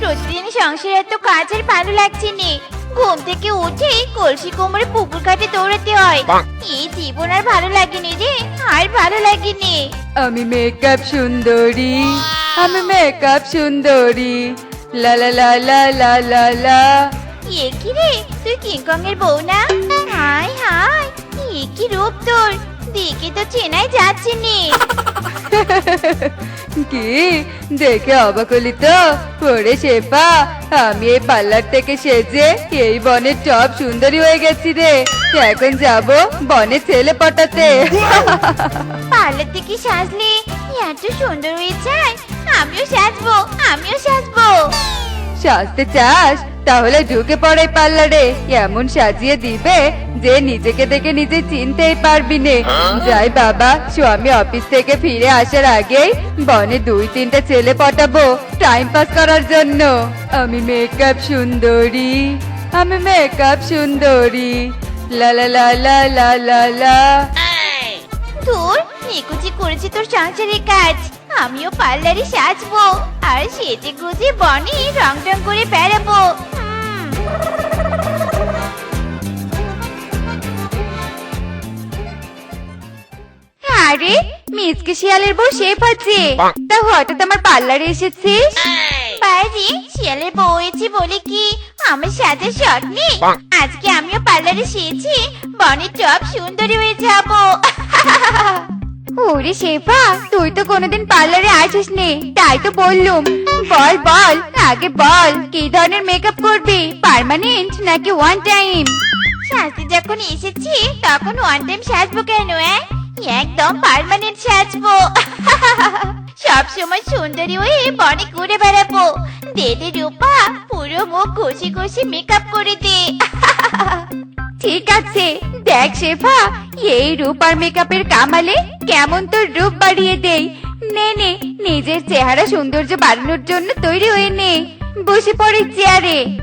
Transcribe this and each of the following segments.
প্রতিদিন সংসারে এত কাজ আর ভালো লাগছে নে। ঘুম থেকে উঠে কলসি কোমরে পুকুর কাটে দৌড়াতে হয়। এই জীবন আর ভালো লাগেনি রে আর ভালো লাগেনি। আমি মেকআপ সুন্দরী আমি মেকআপ সুন্দরী। লা লা লা লা লা লা লা। এ কি রে তুই কিংকং এর বউ না? হাই হাই এ কি রূপ তোর। দেখে তো চেনাই যাচ্ছে নে। কি? দেখে অবাক হলি তো। ওরে শেফা আমি এই পার্লার থেকে সেজে এই বনের টপ সুন্দরী হয়ে গেছি রে। এখন যাব বনে ছেলে পটাতে। পার্লার থেকে সাজলে এত সুন্দর হয়ে যায়। আমিও সাজবো আমিও সাজবো। সাজতে চাস? তাহলে ঢুকে পড়ে পার্লারে। এমন সাজিয়ে দিবে যে নিজেকে দেখে নিজে চিনতেই পারবি নে। যাই বাবা, স্বামী অফিস থেকে ফিরে আসার আগেই বনে দুই, তিনটা ছেলে পটাবো টাইম পাস করার জন্য। আমি মেকআপ সুন্দরী, আমি মেকআপ সুন্দরী। লা লা লা লা লা লা লা। তোর নিকুচি করেছি তোর সংসারের কাজ। আমিও পার্লারে সাজবো। আর সেজে গুজে বনে রং টং করে বেড়াবো। আরে মিসকে শিয়ালের বউ শেফ আছে। তা হঠাৎ আমার পার্লারে এসেছিস? বাইরে শিয়ালের বউ হয়েছি বলে কি? আমার সাজে শট নেই। আজকে আমিও পার্লারে সেজে বনের টপ সুন্দরী হয়ে যাব। ওরে শেফা, তুই তো কোনোদিন পার্লারে আসিস নি তাই তো বললুম। বল বল, আগে বল, কি ধরনের মেকআপ করবি পার্মানেন্ট নাকি ওয়ান টাইম সাজতে যখন এসেছি, তখন ওয়ান টাইম সাজবো কেন একদম পার্মানেন্ট সাজবো। সব সময় সুন্দরী হয়ে বনে ঘুরে বেড়াবো। দে রূপা পুরো মুখ ঘষে ঘষে মেকআপ করে দে। ঠিক আছে, দেখ শেফা, এই রূপার মেকআপের কামালে কেমন তোর রূপ বাড়িয়ে দেই। নে নে, নিজের চেহারা সৌন্দর্য বাড়ানোর জন্য তৈরি হয়ে নে। বসে পড়ে চেয়ারে।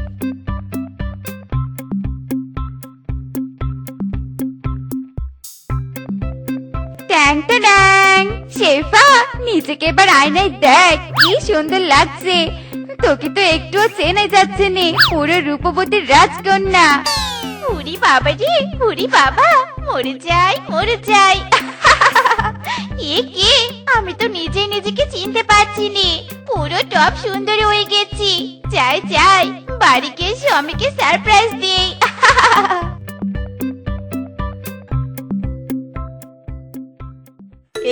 ট্যাং ট্যাং। শেফা, নিজেকে এবার আয়নায় দেখ, কি সুন্দর লাগছে। তোকে তো একটুও চেনা যাচ্ছে নে, পুরো রূপবতীর রাজকন্যা। উরি বাবা রে, উরি বাবা, মরে যাই মরে যাই। এ কে? আমি তো নিজেই নিজেকে চিনতে পারছি নি। পুরো টপ সুন্দরী হয়ে গেছি। যাই যাই বাড়ি গিয়ে স্বামীকে সারপ্রাইজ দিই।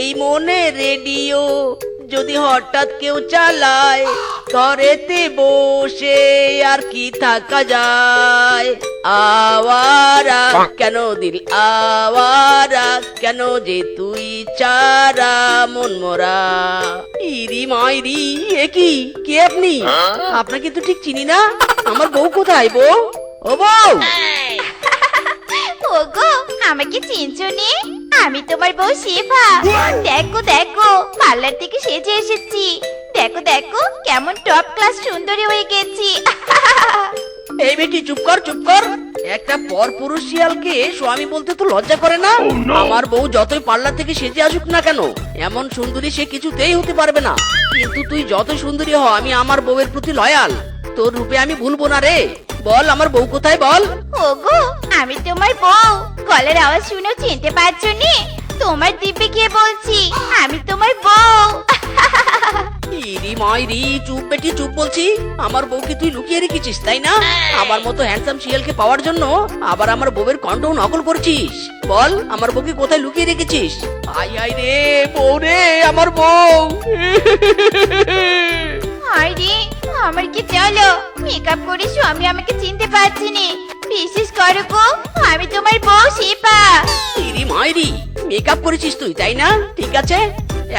এই মনে রেডিও যদি হঠাৎ কেউ চালায় ঘরেতে বসে আর কি থাকা যায়? আওয়ারা কেন দিল? আওয়ারা কেন যে তুই চারা মন মোরা? ইরি মাইরি এ কি? কে আপনি? আপনাকে তো ঠিক চিনি না। আমার বউ কোথায় বউ? ও বউ! ওগো আমাকে চিনছো নে? আমি তোমার বউ শেফা। দেখো দেখো পার্লার থেকে সেজে এসেছি। দেখো দেখো কেমন টপ ক্লাস সুন্দরী হয়ে গেছি। এই বেটি চুপ কর চুপ কর। একটা পর পুরুষ শিয়ালকে স্বামী বলতে তো লজ্জা করে না? আমার বউ যতই পার্লার থেকে সেজে আসুক না কেন এমন সুন্দরী সে কিছুতেই হতে পারবে না। কিন্তু তুই যত সুন্দরী হ আমি আমার বউয়ের প্রতি লয়াল তোর রূপে আমি ভুলবো না রে। বল আমার বউ কোথায় বল? ওগো আমি তোমার বউ। গলার আওয়াজ শুনেও চিনতে পারছ নি? তোমার দিব্যে গিয়ে বলছি? আমি তোমার বউ। ইরি মাইরি চুপ বেটি চুপ বলছি। আমার বউকে তুই লুকিয়ে রেখেছিস তাই না? আমার মতো হ্যান্ডসাম শিয়ালকে পাওয়ার জন্য আবার আমার বউয়ের কণ্ঠ নকল করছিস। বল আমার বউকে কোথায় লুকিয়ে রেখেছিস? আই আই রে বউ রে আমার বউ। আরে আমার কি চলো? মেকআপ করে স্বামী আমাকে চিনতে পারছি নি। বিশেষ করো গো আমি তোমার বউ শিপা। ইরি মাইরি মেকআপ করেছিস তুই তাই না? ঠিক আছে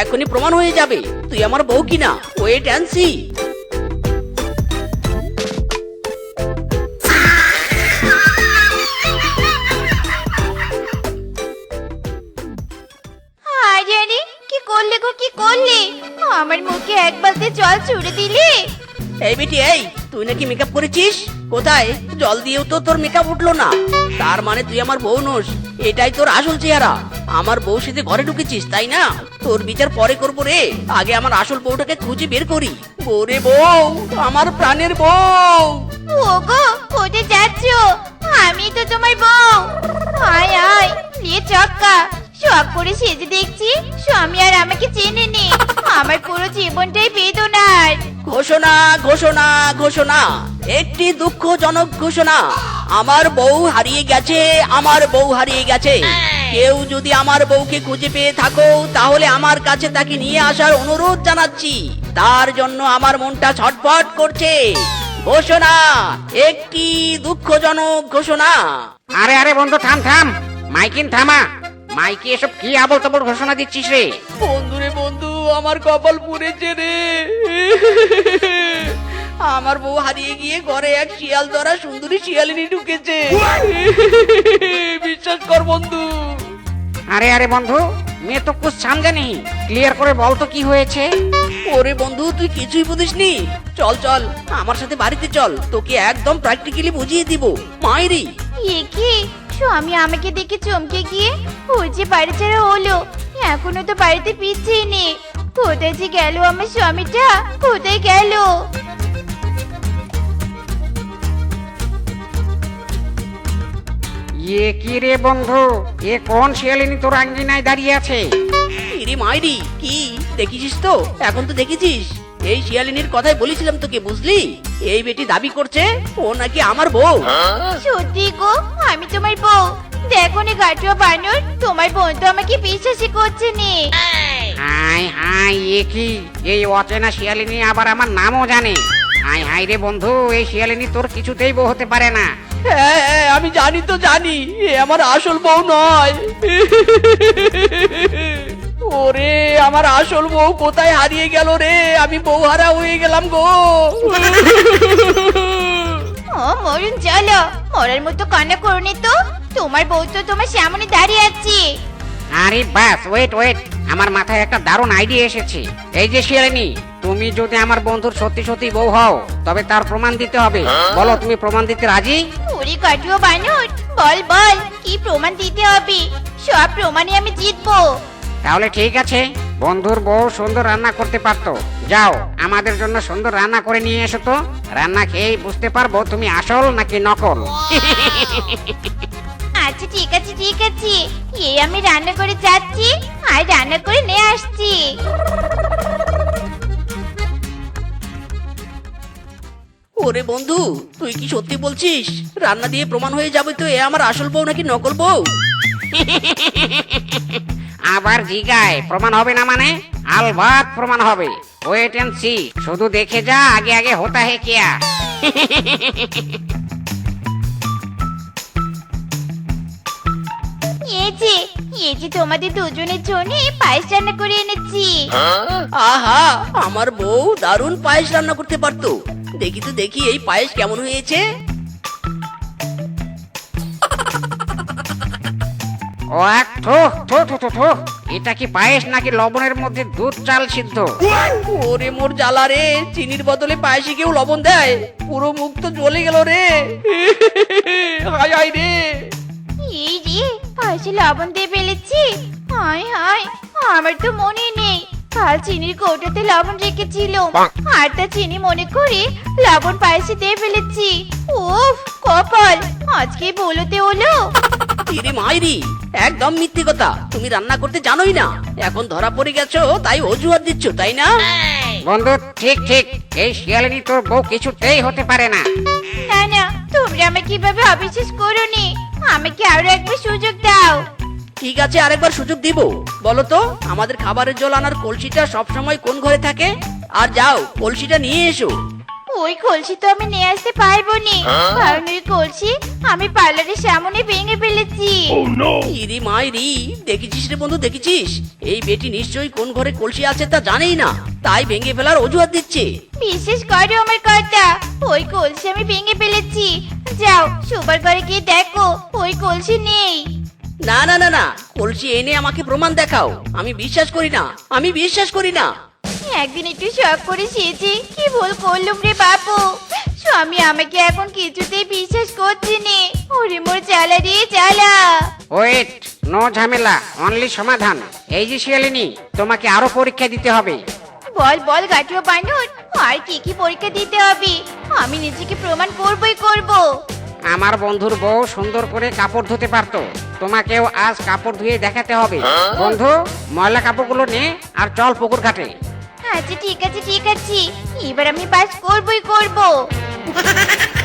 এখনই প্রমাণ হয়ে যাবে তুই আমার বউ কিনা। ওয়েট অ্যান্ড সি আরে আরে কি করলে গো কি করলে? আমার মুখে এক বালতি জল ছুড়ে দিলে? এই বেটি, এই, তুই নাকি মেকআপ করেছিস? কোথায়? জল দিয়েও তো তোর মেকআপ উঠল না। তার মানে তুই আমার বউ নোস। এটাই তোর আসল চেহারা। আমার বউ সাথে ঘরে ঢুকেছিস, তাই না? তোর বিচার পরে করব রে। আগে আমার আসল বউটাকে খুঁজে বের করি। ওরে বউ, আমার প্রাণের বউ। ওগো কোথায় যাচ্ছ? আমি তো তোমার বউ। আয় আয়, নিয়ে চক্কা শখ করে সেজে দেখছি, স্বামী আর আমাকে চেনে নি আমার পুরো জীবনটাই বেদনার। ঘোষণা ঘোষণা ঘোষণা। একটি দুঃখজনক ঘোষণা। আমার বউ হারিয়ে গেছে আমার বউ হারিয়ে গেছে। কেউ যদি আমার বউকে খুঁজে পেয়ে থাকো তাহলে আমার কাছে তাকে নিয়ে আসার অনুরোধ জানাচ্ছি। তার জন্য আমার মনটা ছটফট করছে। ঘোষণা একটি দুঃখজনক ঘোষণা। আরে আরে বন্ধু থাম থাম। মাইকিন থামা। মাইকে এসব কি আবল তাবল ঘোষণা দিচ্ছিস রে? বন্ধু রে বন্ধু আমার কপাল পুড়েছে রে। আমার বউ হারিয়ে গিয়ে ঘরে এক শিয়াল ধরা সুন্দরী শিয়ালিনী ঢুকেছে। বিশ্বাস কর বন্ধু। আরে আরে বন্ধু মেয়ে তো কুছ সামজে নেই ক্লিয়ার করে বল তো কি হয়েছে? ওরে বন্ধু তুই কিছুই বুঝিসনি চল চল আমার সাথে বাড়িতে চল। তোকে একদম প্র্যাকটিক্যালি বুঝিয়ে দিব। মায়েরি এ কি? স্বামী আমাকে দেখে চমকে গিয়ে ওই যে বাড়ি ছেড়ে হলো। এখনও তো বাড়িতে ফিরছেই নে। কোথায় যে গেল আমার স্বামীটা? কোথায় গেল? ইয়ে কি রে বন্ধু? এ কোন শিয়ালিনী তোর আঙ্গিনায় দাঁড়িয়ে আছে? ইরে মায়েরি কি? দেখেছিস তো? এখন তো দেখেছিস? এই শিয়ালিনীর কথাই বলেছিলাম তোকে বুঝলি? এই বেটি দাবি করছে ও নাকি আমার বউ। সত্যি গো আমি তোমার বউ। দেখো নি গাটুয়া বানর তোমার বোন তো আমাকে বিশ্বাসই করছে নে। হাই হাই এ কি? এই অচেনা শিয়ালিনী আবার আমার নামও জানে। হাই হাই রে বন্ধু এই শিয়ালিনী তোর কিছুতেই বউ হতে পারে না। হ্যাঁ হ্যাঁ, আমি জানি তো জানি। এ আমার আসল বউ নয়। ওরে আমার আসল বউ কোথায় হারিয়ে গেল রে? আমি বউ হারা হয়ে গেলাম গো। ও মরুন চলো। মরার মতো কান্না করনি তো। তোমার বউ তো তোমার সামনে দাঁড়িয়ে আছে। আরে বাস ওয়েট ওয়েট আমার মাথায় একটা দারুণ আইডিয়া এসেছে। এই যে শিয়ালিনী তুমি যদি আমার বন্ধুর সত্যি সত্যি বউ হও তবে তার প্রমাণ দিতে হবে। বলো তুমি প্রমাণ দিতে রাজি? ওরে কাটুয়া বানর। বল বল কি প্রমাণ দিতে হবে? সব প্রমাণে আমি জিতবো। তাহলে ঠিক আছে বন্ধুর বউ সুন্দর রান্না করতে পারতো। যাও আমাদের জন্য সুন্দর রান্না করে নিয়ে এসো তো। রান্না খেয়েই বুঝতে পারব তুমি আসল নাকি নকল। আচ্ছা ঠিক আছে ঠিক আছে। এই আমি রান্না করে যাচ্ছি আর রান্না করে নিয়ে আসছি। ওরে বন্ধু তুই কি সত্যি বলছিস? রান্না দিয়ে প্রমাণ হয়ে যাবে তো এ আমার আসল বউ নাকি নকল বউ? আবার জিগায় প্রমাণ হবে না মানে? আলবাত প্রমাণ হবে। ওয়েট এন্ড সি শুধু দেখে যা আগে আগে হোতা হে কিয়া। এই যে এই যে তোমাদের দুজনের জন্য পায়েস রান্না করে এনেছি। আহা আমার বউ দারুণ পায়েস রান্না করতে পারতো। দেখি তো দেখি এই পায়েস কেমন হয়েছে। ও এক থো থো থো থো থো এটা কি পায়েস নাকি লবণের মধ্যে দুধ চাল সিদ্ধ? ওরে মোর জ্বালা রে চিনির বদলে পায়েসে কেউ লবণ দেয়? পুরো মুখ তো জ্বলে গেল রে। হায় হায় রে। এই রে পায়েসে লবণ দিয়ে ফেলেছি হায় হায় আমার তো মনে নেই। কাল চিনির কৌটাতে লবণ রেখেছিল আর তা চিনি মনে করে লবণ পায়েসে দিয়ে ফেলেছি। উফ কপাল আজকে বলতে হলো। ইরে মাইরি একদম মিথ্যে কথা। তুমি রান্না করতে জানোই না। এখন ধরা পড়ে গেছো তাই অজুহাত দিচ্ছ তাই না? বন্ধু ঠিক ঠিক। এই শিয়ালিনী তোর বউ কিছুতেই হতে পারে না। না না তোমরা আমাকে কীভাবে অবিশ্বাস করো আমাকে আরও একবার সুযোগ দাও? ঠিক আছে, আরেকবার সুযোগ দিব। বলো তো, আমাদের খাবারের জল আনার কলসিটা সবসময় কোন ঘরে থাকে? আর যাও, কলসিটা নিয়ে এসো। ওই কলসি তো আমি নিয়ে আসতে পারব নি কারণ ওই কলসি আমি পার্লারের সামনে ভেঙে ফেলেছি। ইরি মাইরি দেখেছিস রে বন্ধু দেখেছিস? এই বেটি নিশ্চয়ই কোন ঘরে কলসি আছে তা জানেই না তাই ভেঙে ফেলার অজুহাত দিচ্ছে। বিশেষ করো আমার কথা ওই কলসি আমি ভেঙে ফেলেছি। যাও সুপার ঘরে গিয়ে দেখো ওই কলসি নেই। না না না না কলসি এনে আমাকে প্রমাণ দেখাও। আমি বিশ্বাস করি না আমি বিশ্বাস করি না। একদিন একটু শখ করে সেজে কি ভুল করলুম রে বাপু। স্বামী আমাকে এখন কিছুতেই বিশ্বাস করছে নে। ওরে মোর জ্বালা রে জ্বালা। ওয়েট নো ঝামেলা অনলি সমাধান। এই যে শিয়ালিনী তোমাকে আরও পরীক্ষা দিতে হবে। বল বল গাঠিও বানর আর কি কি পরীক্ষা দিতে হবে? আমি নিজেকে প্রমাণ করবই করব। আমার বন্ধুর বউ সুন্দর করে কাপড় ধুতে পারতো। তোমাকেও আজ কাপড় ধুয়ে দেখাতে হবে। বন্ধু ময়লা কাপড়গুলো নে আর চল পুকুর ঘাটে। আচ্ছা ঠিক আছে ঠিক আছে। এবার আমি পাস করবই করব।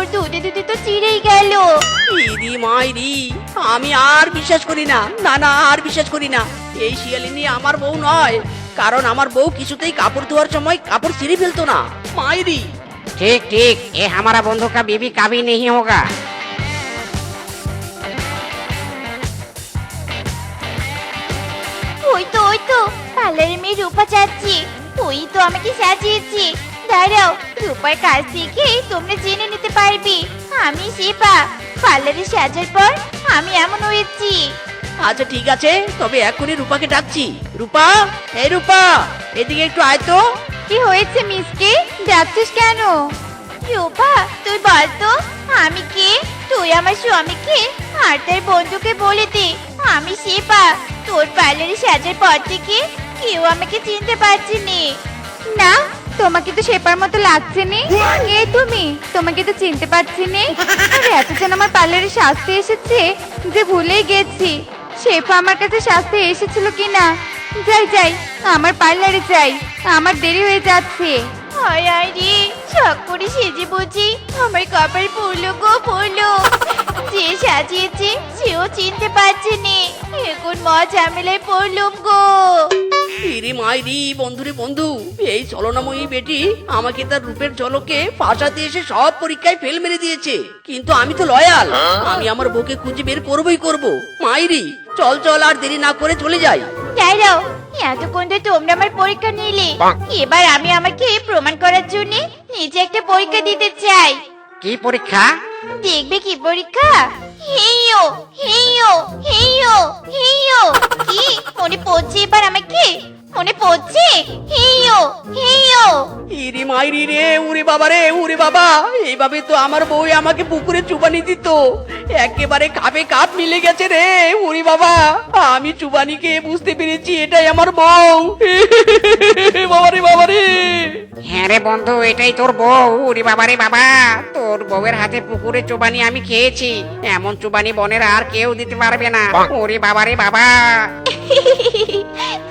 কাপড় ধুতে ধুতে তো চিড়েই গেল ইরি মাইরি আমি আর বিশ্বাস করি না না না আর বিশ্বাস করি না এই শিয়ালিনী আমার বউ নয় কারণ আমার বউ কিছুতেই কাপড় ধোয়ার সময় কাপড় ছিঁড়ে ফেলতো না মাইরি ठीक ठीक ये हमारा बंधु का बीबी कभी नहीं होगा ওই তো ওই তো পার্লারের মেয়ে রূপা যাচ্ছে ওই তো আমাকে সাজিয়েছে দাঁড়াও রূপার কাছ থেকে তোমরা জেনে নিতে পারবে। আমি শিপা পার্লারে সাজার পর আমি এমন হয়েছি। আচ্ছা ঠিক আছে তবে এখনই রূপাকে ডাকছি। রূপা এই রূপা এদিকে একটু আয় তো। কি হয়েছে মিসকে ডাকছিস কেন? রূপা তুই বল তো আমি কে? তুই আমার স্বামীকে আর তার বন্ধুকে বলে দে। আমি শিপা তোর পার্লারে সাজার পর থেকে কেউ আমাকে চিনতে পারছি নি। না তোমাকে তো শেপার মতো লাগছে নি। কে তুমি? তোমাকে তো চিনতে পারছি নি। আর এতজন আমার পার্লারে সাজতে এসেছে যে ভুলেই গেছি। শেফা আমার কাছে সাজতে এসেছিল কিনা? যাই যাই, আমার পার্লারে যাই। আমার দেরি হয়ে যাচ্ছে। আয় আয় রে শখ করে সেজে বুঝি আমার কপাল পড়ল গো পড়ল। যে সাজিয়েছে সেও চিনতে পারছে নে এখন ম ঝামেলায় পড়লুম গো। ইরি মাইরি বন্ধুরে বন্ধু এই চলনাময়ী বেটি আমাকে তার রূপের ঝলকে ফাঁসাতে এসে সব পরীক্ষায় ফেল মেরে দিয়েছে। কিন্তু আমি তো লয়াল আমি আমার বউকে খুঁজে বের করবই করব। মাইরি চল চল আর দেরি না করে চলে যাই। দাঁড়াও এতক্ষণ তো তোমরা আমার পরীক্ষা নিলে। এবার আমি আমাকে প্রমাণ করার জন্য নিজে একটা পরীক্ষা দিতে চাই। কি পরীক্ষা? দেখবে কি পরীক্ষা? হেইও হেইও হেইও হেইও কি? মনে পড়ছে এবার আমাকে? মনে পড়ছে? হেইও হেইও ইরি মাইরি রে উরে বাবা রে উরে বাবা। এইভাবে তো আমার বউ আমাকে পুকুরে চুবানি দিত। একেবারে কাপে কাপ মিলে গেছে রে উরি বাবা। আমি চুবানি খেয়ে বুঝতে পেরেছি এটাই আমার বউ। বাবা রে বাবা রে। হ্যাঁ রে বন্ধু এটাই তোর বউ ওরে বাবা রে বাবা। তোর বউয়ের হাতে পুকুরে চুবানি আমি খেয়েছি। এমন চুবানি বনের আর কেউ দিতে পারবে না। ওরে বাবা রে বাবা।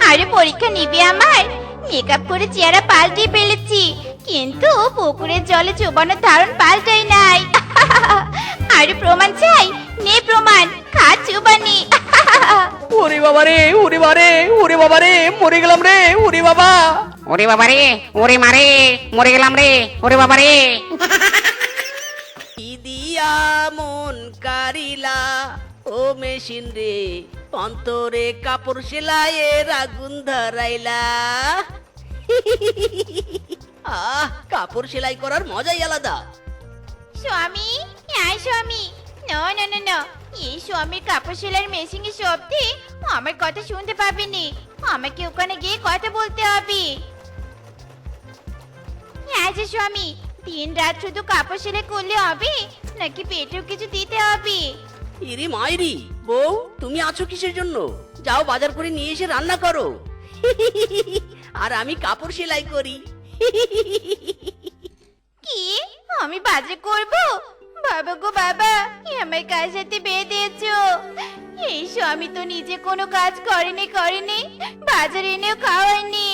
আরে পরীক্ষা নিবে আমার মেকআপ করে চেহারা পাল্টে ফেলেছি কিন্তু পুকুরের জলে চোবানোর ধারণ পাল্টাই নাই। আরে প্রমাণ চাই? নে প্রমাণ খা চুবানি। ওরে বাবা রে ওরে বাবা রে ওরে বাবা রে মরে গেলাম রে ওরে বাবা। ওরে বাবা রে ওরে মারে মরে গেলাম রে ওরে বাবা রে। দিয়া মন কারিলা ও মেশিন রে অন্তরে কাপড় সেলাইয়ের আগুন ধরাইলা। আহ, কাপড় সেলাই করার মজাই আলাদা। স্বামী হ্যাঁ স্বামী। না না না না। এই স্বামীর কাপড় সেলাইয়ের মেশিনের শব্দে আমার কথা শুনতে পাবেনি। আমাকে ওখানে গিয়ে কথা বলতে হবে। হ্যাঁ যে স্বামী দিন রাত শুধু কাপড় সেলাই করলে হবে, নাকি পেটেও কিছু দিতে হবে? ইরে মাইরি বউ তুমি আছো কিসের জন্য? যাও বাজার করে নিয়ে এসে রান্না করো। আর আমি কাপড় সেলাই করি। কি? আমি বাজে করব? বাবা গো বাবা এ আমার কার সাথে বিয়ে দিয়েছ? এই স্বামী তো নিজে কোনো কাজ করেনি করেনি। বাজার এনেও খাওয়ায়নি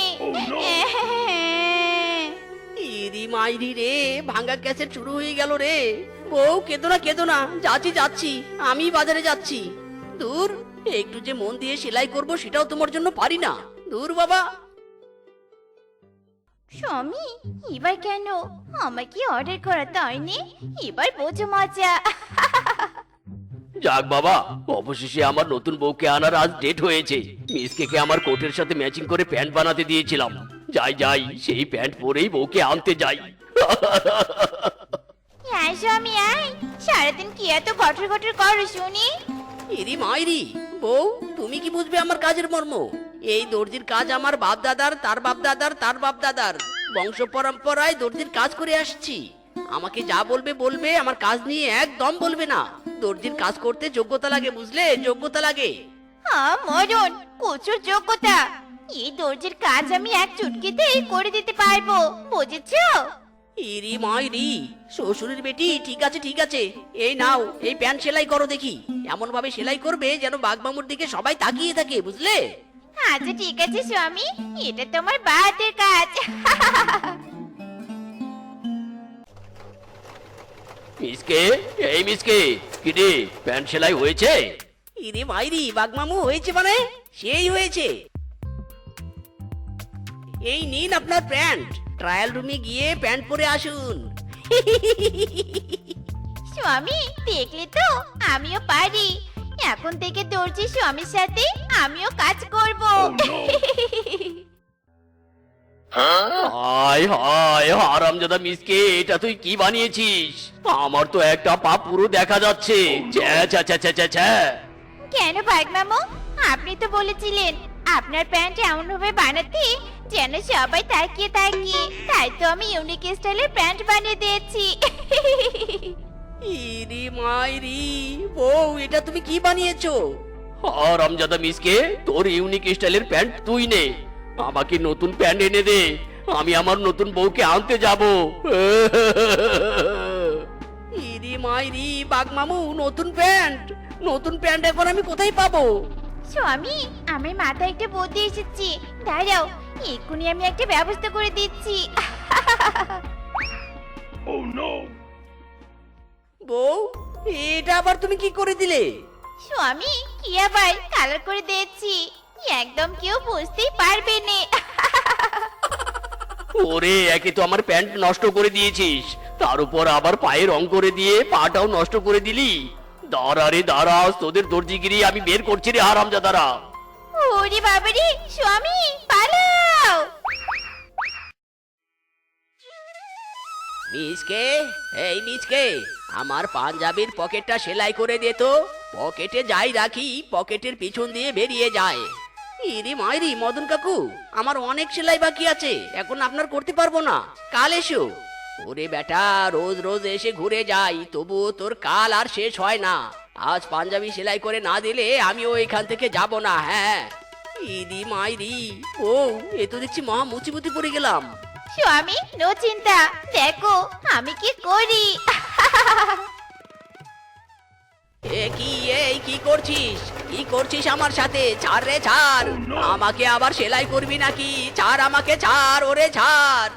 ইরি মাইরি রে ভাঙ্গা ক্যাসেট শুরু হয়ে গেল রে। বউ কেঁদো না কেঁদো না। যাচ্ছি যাচ্ছি। আমি বাজারে যাচ্ছি। দূর একটু যে মন দিয়ে সেলাই করব সেটাও তোমার জন্য পারি না। দূর বাবা। স্বামী এবার কেন? আমাকে অর্ডার করা হয়নি এবার বোঝো মজা। যাক বাবা। অবশেষে আমার নতুন বউকে আনার আজ ডেট হয়েছে। মিসকে আমার কোটের সাথে ম্যাচিং করে প্যান্ট বানাতে দিয়েছিলাম। যাই যাই সেই প্যান্ট পরেই বউকে আনতে যাই। হ্যাঁ স্বামী আয়। সারাদিন কি এত ঘটর ঘটর করো শুনি? ইরি মাইরি বউ তুমি কি বুঝবে আমার কাজের মর্ম? এই দর্জির কাজ আমার বাপ দাদার তার বাপ দাদার তার বাপ দাদার বংশ পরম্পরায় দর্জির কাজ করে আসছি। আমাকে যা বলবে বলবে আমার কাজ নিয়ে একদম বলবে না। দর্জির কাজ করতে যোগ্যতা লাগে বুঝলে? যোগ্যতা লাগে। হ্যাঁ মরণ প্রচুর যোগ্যতা। এই দর্জির কাজ আমি এক চুটকিতেই করে দিতে পারব বুঝেছ? ইরি মাইরি শ্বশুরের বেটি ঠিক আছে ঠিক আছে। এই নাও এই প্যান্ট সেলাই করো দেখি। এমন ভাবে সেলাই করবে যেন বাঘমামুর দিকে সবাই তাকিয়ে থাকে বুঝলে? আচ্ছা ঠিক আছে স্বামী। এটা তোমার বাহাতের কাজ। মিসকে এই মিসকে কিরে প্যান্ট সেলাই হয়েছে? ইরে মাইরি বাগমামু হয়েছে মানে? সেই হয়েছে। এই নিন আপনার প্যান্ট। ট্রায়াল রুমে গিয়ে প্যান্ট পরে আসুন। স্বামী দেখলে তো আমিও পারি। এখন থেকে দর্জি স্বামীর সাথে আমিও কাজ করব। হায় হায় হারামজাদা মিসকে এটা তুই কি বানিয়েছিস? আমার তো একটা পা পুরো দেখা যাচ্ছে। ছ্যা ছ্যা ছ্যা ছ্যা ছ্যা ছ্যা কেন ভাগ মামু আপনি তো বলেছিলেন আপনার প্যান্ট এমন ভাবে বানাতে যেন সবাই তাকিয়ে তাকিয়ে তাই তো আমি ইউনিক স্টাইলের প্যান্ট বানিয়ে দিয়েছি। ইরি মাইরি বউ এটা তুমি কি বানিয়েছো? হারামজাদা মিসকে তোর ইউনিক স্টাইলের প্যান্ট তুই নে। আমাকে নতুন প্যান্ট এনে দে আমি আমার নতুন বউকে আনতে যাব। ইরি মাইরি বাগমামু নতুন প্যান্ট নতুন প্যান্ট এখন আমি কোথায় পাবো? স্বামী আমার মাথায় একটা বুদ্ধি এসেছে। দাঁড়াও এক্ষুনি আমি একটা ব্যবস্থা করে দিচ্ছি। বউ এটা আবার তুমি কি করে দিলে? স্বামী কি আবার? কালার করে দিয়েছি। একদম কেউ বুঝতেই পারবে না। ওরে একে তো আমার প্যান্ট নষ্ট করে দিয়েছিস। তার উপর আবার পায়ে রং করে দিয়ে পাটাও নষ্ট করে দিলি। দাঁড়া রে দাঁড়া তোদের দর্জিগিরি আমি বের করছি রে হারামজাদারা। ওরে বাবারে স্বামী পালাও। মিসকে এই মিসকে আমার পাঞ্জাবির পকেটটা সেলাই করে দে তো। পকেটে যাই রাখি পকেটের পিছন দিয়ে বেরিয়ে যায়। ইরি মাইরি মদন কাকু আমার অনেক সেলাই বাকি আছে এখন আপনার করতে পারব না। কাল এসো। ওরে বেটা রোজ রোজ এসে ঘুরে যাই তবুও তোর কাল আর শেষ হয় না। আজ পাঞ্জাবি সেলাই করে না দিলে আমিও এখান থেকে যাব না হ্যাঁ। ইরি মাইরি ও এ তো দেখছি মহা মুচিমুতি পড়ে গেলাম। স্বামী নো চিন্তা দেখো আমি কি করি? এ কি এই কি করছিস? কি করছিস আমার সাথে? ছাড় রে ছাড়। আমাকে আবার সেলাই করবি নাকি? ছাড় আমাকে ছাড় ওরে ছাড়।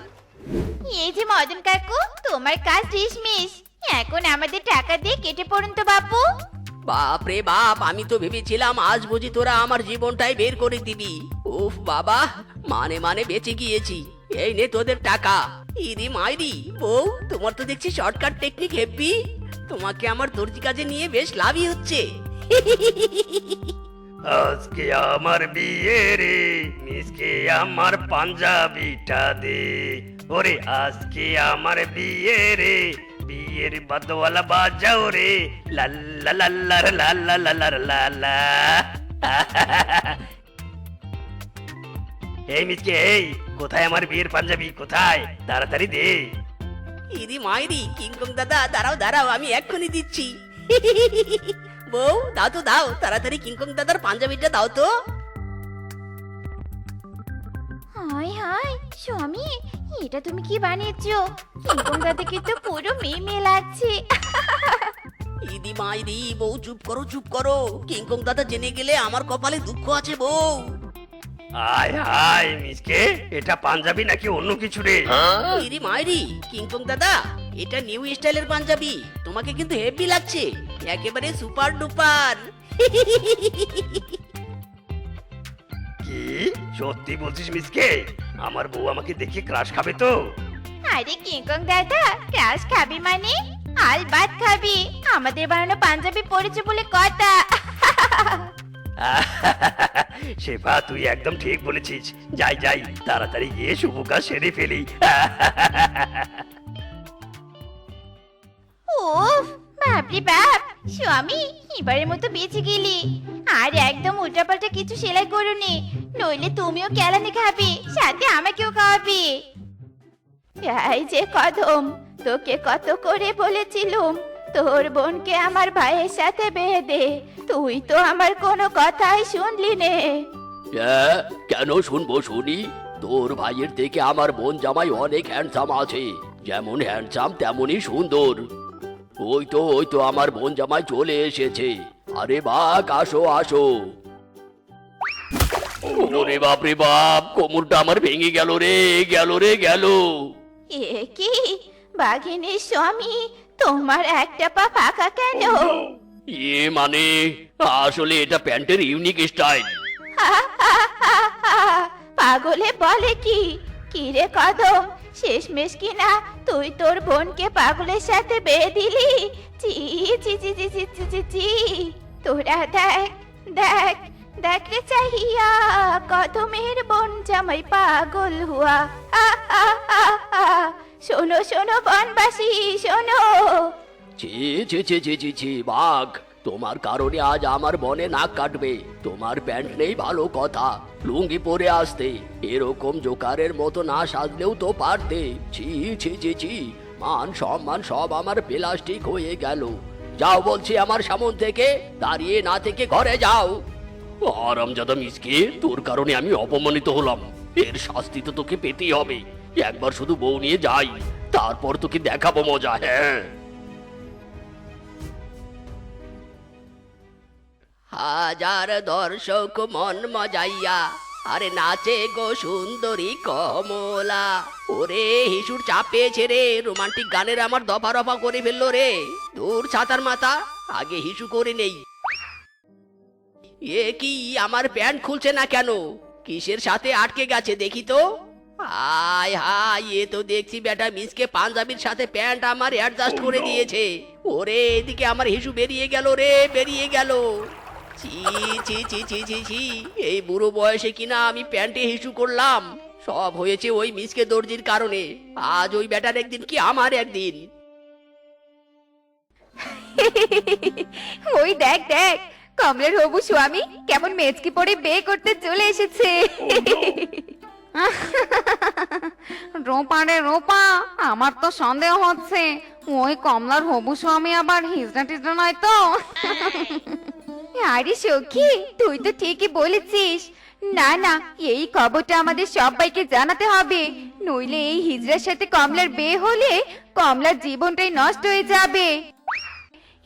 এই যে মদন কাকু, তোমার কাজ ডিসমিস এখন আমাদের টাকা দিয়ে কেটে পড়ুন তো বাপু। বাপ রে বাপ, আমি তো ভেবেছিলাম আজ বুঝি তোরা আমার জীবনটাই বের করে দিবি। উফ বাবা মানে মানে বেঁচে গিয়েছি। এই নে তোদের টাকা। ইরি মাইরি বউ, তোমার তো দেখছি শর্টকাট টেকনিক হেব্বি তোমাকে আমার দর্জি কাজে নিয়ে বেশ লাভই হচ্ছে। আজকে আমার বিয়ে রে মিসকে আমার পাঞ্জাবিটা দে ওরে আজকে আমার বিয়ে রে বিয়ের বাদওয়ালা বাজাও রে লাল্লা লাল্লার লাল্লা লাল্লার লাল্লা এই মিসকে এই কোথায় আমার বিয়ের পাঞ্জাবি কোথায় তাড়াতাড়ি দে ইরি মাইরি কিংকং দাদা দাঁড়াও দাঁড়াও আমি এক্ষুনি দিচ্ছি বউ দাও তো দাও তাড়াতাড়ি কিংকং দাদার পাঞ্জাবিটা দাও তো। হাই হাই স্বামী এটা তুমি কি বানিয়েছো? কিংকং দাদাকে তো পুরো মেয়ে মেয়ে লাগছে ইদি মাইরি বউ চুপ করো চুপ করো। কিংকং দাদা জেনে গেলে আমার কপালে দুঃখ আছে বউ। আয় হায় মিসকে এটা পাঞ্জাবি নাকি অন্য কিছু রে? ইরি মাইরি কিংকং দাদা এটা নিউ স্টাইলের পাঞ্জাবি। তোমাকে কিন্তু হেভি লাগছে। একেবারে সুপার ডুপার কি? সত্যি বলছিস মিসকে? আমার বউ আমাকে দেখে ক্রাশ খাবে তো। আরে কিংকং দাদা ক্রাশ খাবি মানে? আল ভাত খাবি। আমাদের বানানো পাঞ্জাবি পড়েছে বলে কথা। শেফা তুই একদম ঠিক বলেছিস। যাই যাই তাড়াতাড়ি গিয়ে শুভ কাজ সেরে ফেলি। উফ, বাপরে বাপ, স্বামী, এবারের মতো বেঁচে গেলি। আর একদম উল্টাপাল্টা কিছু সেলাই করুনি, নইলে তুমিও কেলানি খাবে, সাথে আমাকেও খাওয়াবে। এই যে কদম, তোকে কত করে বলেছিলুম, তোর বোনকে আমার ভাইয়ের সাথে বিয়ে দে, তুই তো আমার কোনো কথাই শুনলি নে। হ্যাঁ কেন শুনব শুনি? তোর ভাইয়ের থেকে আমার বোন জামাই অনেক হ্যান্ডসাম আছে, যেমন হ্যান্ডসাম তেমনই সুন্দর। ওই তো ওই তো আমার বোন জামাই চলে এসেছে। আরে বাক আসো আসো। ওরে বাপ রে বাপ কোমরটা আমার ভেঙে গেল রে গেল রে গেল। এ কি? বাঘিনীর স্বামী তোমার একটা পা ফাঁকা কেন? ইয়ে মানে আসলে এটা প্যান্টের ইউনিক স্টাইল। পাগলে বলে কি? কি রে কদম? শেষমেশ কিনা তুই তোর বোনকে পাগলের সাথে বেয়ে দিলি চি চি চি চি চি চি চি চি তোরা দেখ দেখ দেখ চাহিয়া কদমের বোন জামাই পাগল হুয়া আ, আ। শোনো শোনো বনবাসী শোনো ছি ছি ছি ছি ছি ছি বাঘ তোমার কারণে আজ আমার বনে নাক কাটবে। তোমার প্যান্ট নেই ভালো কথা। লুঙ্গি পরে আসতে। এরকম জোকারের মতো না সাজলেও তো পারতে। ছি ছি ছি ছি। মান সম্মান সব আমার প্লাস্টিক হয়ে গেল। যাও বলছি আমার সামন থেকে। দাঁড়িয়ে না থেকে ঘরে যাও। আরামজাদা মিসকে, তোর কারণে আমি অপমানিত হলাম। এর শাস্তি তো তোকে পেতেই হবে। একবার শুধু বউ নিয়ে যাই। তারপর তোকে দেখাবো মজা হ্যাঁ। হাজার দর্শক মন মজাইয়া। আরে নাচে গো সুন্দরী কমলা। ওরে, হিসুর চাপে ছেড়ে রোমান্টিক গানের আমার দফা রফা করে ফেলল রে। দূর ছাতার মাথা, আগে হিসু করে নেই। এ কি আমার প্যান্ট খুলছে না কেন? কিসের সাথে আটকে গেছে দেখি তো। হাই হাই এ তো দেখছি বেটা মিসকে পাঞ্জাবির সাথে প্যান্ট আমার অ্যাডজাস্ট করে দিয়েছে। ওরে, এদিকে আমার হিসু বেরিয়ে গেল রে, বেরিয়ে গেল। ছি ছি ছি ছি ছি ছি। এই বুড়ো বয়সে কিনা আমি প্যান্টে হিসু করলাম। সব হয়েছে ওই মিসকে দর্জির কারণে। আজ ওই বেটার একদিন কি আমার একদিন? ওই দেখ দেখ, কমলের হবু স্বামী কেমন মেচকি পরে বিয়ে করতে চলে এসেছে। রোপা রে রোপা, আমার তো সন্দেহ হচ্ছে। ওই কমলার হবু স্বামী আবার হিজড়া টিজড়া নয় তো? আরে সখী, তুই তো ঠিকই বলেছিস। না না, এই খবরটা আমাদের সবাইকে জানাতে হবে। নইলে এই হিজড়ার সাথে কমলার বিয়ে হলে কমলার জীবনটাই নষ্ট হয়ে যাবে।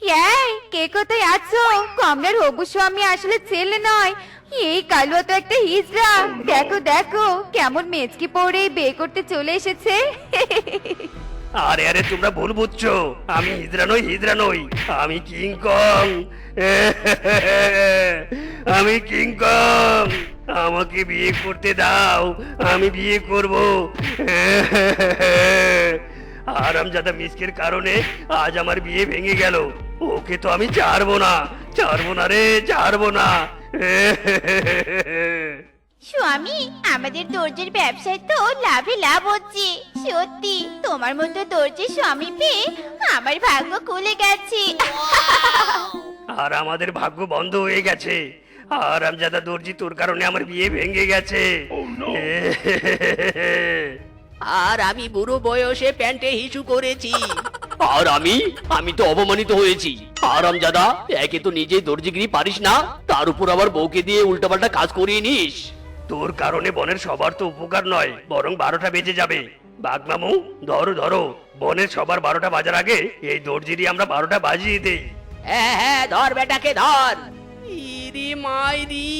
এই, কে কোথায় আছো? কমলার হবু স্বামী আসলে ছেলে নয়। এই কালুয়া তো একটা হিজড়া। দেখো দেখো, কেমন মেচকি পরে বিয়ে করতে চলে এসেছে। আরে আরে, তোমরা ভুল বুঝছ। আমি হিজড়া নই হিজড়া নই। আমি কিংকং আমি কিংকং আমাকে বিয়ে করতে দাও, আমি বিয়ে করব। আরামজাদা মিসকের কারণে আজ আমার বিয়ে ভেঙে গেল। ওকে তো আমি ছাড়বো না। ছাড়বো না রে, ছাড়বো না। স্বামী আমাদের দর্জির ব্যবসায় তো লাভে লাভ হচ্ছে। সত্যি তোমার মতো দর্জির স্বামী পেয়ে আমার ভাগ্য খুলে গেছে। আর আমাদের ভাগ্য বন্ধ হয়ে গেছে। আর আমজাদা দর্জি তোর কারণে আমার বিয়ে ভেঙে গেছে। আর আমি বুড়ো বয়সে প্যান্টে হিসু করেছি। আর আমি? আমি তো অপমানিত হয়েছি। আরাম জাদা একে তো নিজেই দর্জিগিরি পারিস না। তার উপর আবার বউকে দিয়ে উল্টাপাল্টা কাজ করিয়ে নিস। তোর কারণে বনের সবার তো উপকার নয় বরং বারোটা বেজে যাবে। বাঘ মামু ধরো ধরো বনের সবার বারোটা বাজার আগে এই দর্জিরই আমরা বারোটা বাজিয়ে দেই। হ্যাঁ হ্যাঁ ধর বেটাকে ধর। ইরি মাইরি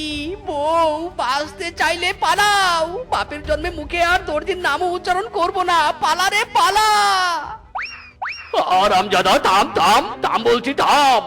বউ বাঁচতে চাইলে পালাও। বাপের জন্মে মুখে আর দর্জির নামও উচ্চারণ করব না। পালা রে পালা। আরাম জাদা থাম থাম থাম বলছি থাম।